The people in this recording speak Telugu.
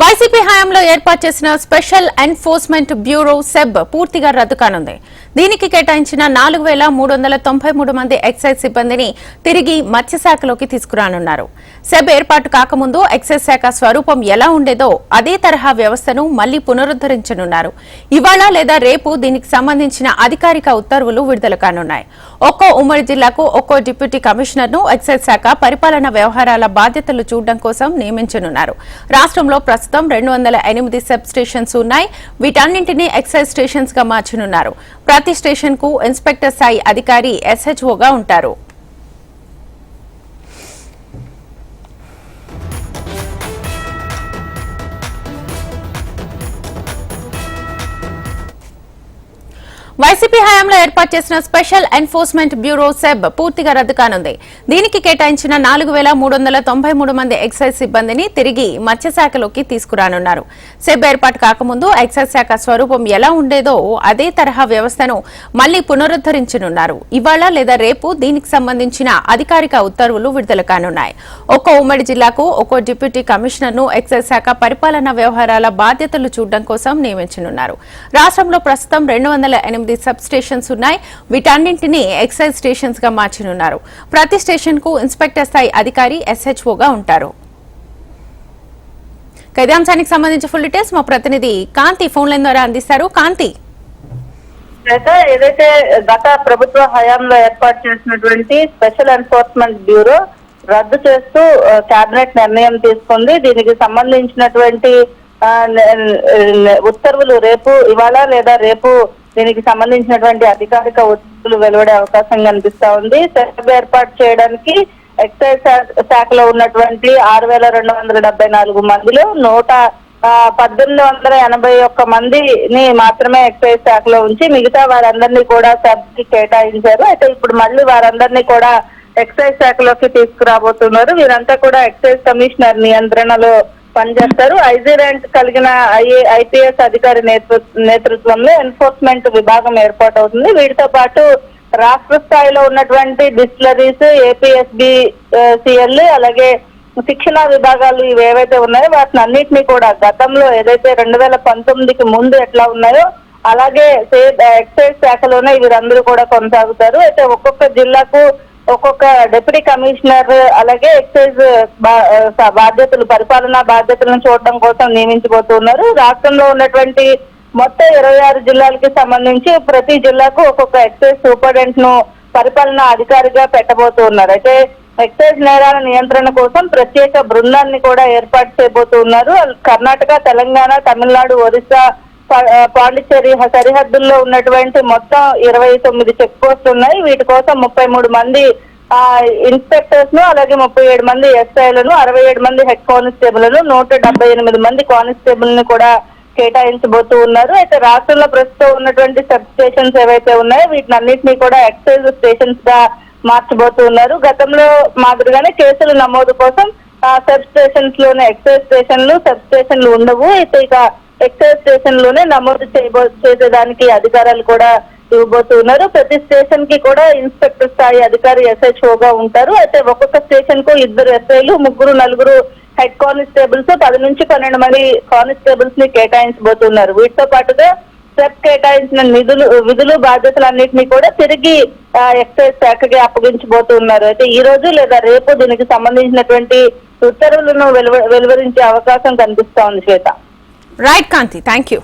వైసీపీ హయాంలో ఏర్పాటు చేసిన స్పెషల్ ఎన్ఫోర్స్మెంట్ బ్యూరో సెబ్ పూర్తిగా రద్దు కానుంది. దీనికి కేటాయించిన నాలుగు వేల మూడు వందల తొంభై మూడు మంది ఎక్సైజ్ సిబ్బందిని తిరిగి మత్స్యశాఖలోకి తీసుకురానున్నారు. సెబ్ ఏర్పాటు కాకముందు ఎక్సైజ్ శాఖ స్వరూపం ఎలా ఉండేదో అదే తరహా వ్యవస్థను మళ్ళీ పునరుద్దరించనున్నారు ఇవాళ లేదా రేపు దీనికి సంబంధించిన అధికారిక ఉత్తర్వులు విడుదల కానున్నాయి. ఒక్కో ఉమ్మడి జిల్లాకు ఒక్కో డిప్యూటీ కమిషనర్ను ఎక్సైజ్ శాఖ పరిపాలన వ్యవహారాల బాధ్యతలు చూడడం కోసం నియమించనున్నారు. రాష్ట్రంలో ప్రస్తుతం రెండు వందల ఎనిమిది సబ్ స్టేషన్స్ ఉన్నాయి. వీటన్నింటినీ ఎక్సైజ్ స్టేషన్స్గా మార్చనున్నారు. ప్రతి స్టేషన్కు ఇన్స్పెక్టర్ స్థాయి అధికారి ఎస్హెచ్ఓగా ఉంటారు. వైసీపీ హయాంలో ఏర్పాటు చేసిన స్పెషల్ ఎన్ఫోర్స్మెంట్ బ్యూరో సెబ్ పూర్తిగా రద్దు కానుంది. దీనికి కేటాయించిన నాలుగు వేల మూడు వందల తొంభై మూడు మంది ఎక్సైజ్ సిబ్బందిని తిరిగి మత్స్యశాఖలోకి తీసుకురానున్నారు. సెబ్ ఏర్పాటు కాకముందు ఎక్సైజ్ శాఖ స్వరూపం ఎలా ఉండేదో అదే తరహా వ్యవస్థను మళ్ళీ పునరుద్దరించనున్నారు ఇవాళ లేదా రేపు దీనికి సంబంధించిన అధికారిక ఉత్తర్వులు విడుదల కానున్నాయి. ఒక్కో ఉమ్మడి జిల్లాకు ఒక్కో డిప్యూటీ కమిషనర్ను ఎక్సైజ్ శాఖ పరిపాలనా వ్యవహారాల బాధ్యతలు చూడడం కోసం నియమించనున్నారు. రాష్ట్రంలో ప్రస్తుతం రెండు వందల ఎనిమిది సబ్ స్టేషన్స్ ఉన్నాయి. వీటన్నింటినీ ఎక్సైజ్ స్టేషన్స్గా మార్చనున్నారు. ప్రతి స్టేషన్కు ఇన్స్పెక్టర్ స్థాయి అధికారి ఎస్హెచ్ఓగా ఉంటారు. ఇక సంబంధించి ఫుల్ డీటెయిల్స్ మా ప్రతినిధి కాంతి ఫోన్ లైన్ ద్వారా అందిస్తారు. కాంతి. అయితే ఏదైతే గత ప్రభుత్వ హయాంలో ఏర్పాటు చేసినటువంటి స్పెషల్ ఎన్ఫోర్స్మెంట్ బ్యూరో రద్దు చేస్తూ కేబినెట్ నిర్ణయం తీసుకుంది. దీనికి సంబంధించినటువంటి ఉత్తర్వులు రేపు ఇవాళ లేదా రేపు దీనికి సంబంధించినటువంటి అధికారిక ఉత్తర్వులు వెలువడే అవకాశం కనిపిస్తా ఉంది. సెబ్ ఏర్పాటు చేయడానికి ఎక్సైజ్ శాఖ శాఖలో ఉన్నటువంటి ఆరు వేల రెండు వందల డెబ్బై నాలుగు మందిలో నూట ఆ, పద్దెనిమిది వందల ఎనభై ఒక్క మందిని మాత్రమే ఎక్సైజ్ శాఖలో ఉంచి మిగతా వారందరినీ కూడా సబ్కి కేటాయించారు. అయితే ఇప్పుడు మళ్ళీ వారందరినీ కూడా ఎక్సైజ్ శాఖలోకి తీసుకురాబోతున్నారు. వీరంతా కూడా ఎక్సైజ్ కమిషనర్ నియంత్రణలో పనిచేస్తారు. ఐజీ ర్యాంక్ కలిగిన ఐఏ ఐపీఎస్ అధికారి నేతృత్వంలో ఎన్ఫోర్స్మెంట్ విభాగం ఏర్పాటవుతుంది. వీటితో పాటు రాష్ట్ర స్థాయిలో ఉన్నటువంటి డిస్టిలరీస్ ఏపీఎస్బి సిఎల్ అలాగే శిక్షణా విభాగాలు ఇవి ఏవైతే ఉన్నాయో వాటిని అన్నింటినీ కూడా గతంలో ఏదైతే రెండు వేల పంతొమ్మిదికి ముందు ఎట్లా ఉన్నాయో అలాగే సే- ఎక్సైజ్ శాఖలోనే వీరందరూ కూడా కొనసాగుతారు. అయితే ఒక్కొక్క జిల్లాకు ఒక్కొక్క డిప్యూటీ కమిషనర్ అలాగే ఎక్సైజ్ బా- బాధ్యతలు పరిపాలనా బాధ్యతలను చూడడం కోసం నియమించబోతున్నారు రాష్ట్రంలో ఉన్నటువంటి మొత్తం ఇరవై ఆరు జిల్లాలకి సంబంధించి ప్రతి జిల్లాకు ఒక్కొక్క ఎక్సైజ్ సూపరింటెండెంట్ను పరిపాలనా అధికారిగా పెట్టబోతున్నారు అయితే ఎక్సైజ్ నేరాల నియంత్రణ కోసం ప్రత్యేక బృందాన్ని కూడా ఏర్పాటు చేయబోతున్నారు కర్ణాటక తెలంగాణ తమిళనాడు ఒరిస్సా పాండిచ్చేరి సరిహద్దుల్లో ఉన్నటువంటి మొత్తం ఇరవై తొమ్మిది చెక్ పోస్టులు ఉన్నాయి. వీటి కోసం ముప్పై మూడు మంది ఆ, ఇన్స్పెక్టర్స్ను అలాగే ముప్పై ఏడు మంది ఎస్ఐలను అరవై ఏడు మంది హెడ్ కానిస్టేబుల్ను నూట డెబ్బై ఎనిమిది మంది కానిస్టేబుల్ని కూడా కేటాయించబోతూ ఉన్నారు. అయితే రాష్ట్రంలో ప్రస్తుతం ఉన్నటువంటి సబ్ స్టేషన్స్ ఏవైతే ఉన్నాయో వీటిని అన్నింటినీ కూడా ఎక్సైజ్ స్టేషన్స్గా మార్చబోతూ ఉన్నారు. గతంలో మాదిరిగానే కేసుల నమోదు కోసం సబ్ స్టేషన్స్లోనే ఎక్సైజ్ స్టేషన్లు సబ్ స్టేషన్లు ఉండవు. అయితే ఇక ఎక్సైజ్ స్టేషన్లోనే నమోదు చేయబో చేసేదానికి అధికారాలు కూడా ఇవ్వబోతున్నారు. ప్రతి స్టేషన్కి కూడా ఇన్స్పెక్టర్ స్థాయి అధికారి SHO గా ఉంటారు. అయితే ఒక్కొక్క స్టేషన్కు ఇద్దరు ఎస్ఐలు ముగ్గురు నలుగురు హెడ్ కానిస్టేబుల్స్ పది నుంచి పన్నెండు మంది కానిస్టేబుల్స్ని కేటాయించబోతున్నారు. వీటితో పాటుగా సెట్ కేటాయించిన నిధులు విధులు బాధ్యతలన్నింటినీ కూడా తిరిగి ఎక్సైజ్ శాఖకి అప్పగించబోతున్నారు. అయితే ఈ రోజు లేదా రేపు దీనికి సంబంధించినటువంటి ఉత్తర్వులను వెలువ వెలువరించే అవకాశం కనిపిస్తా ఉంది శ్వేత. Right, Kanti. Thank you.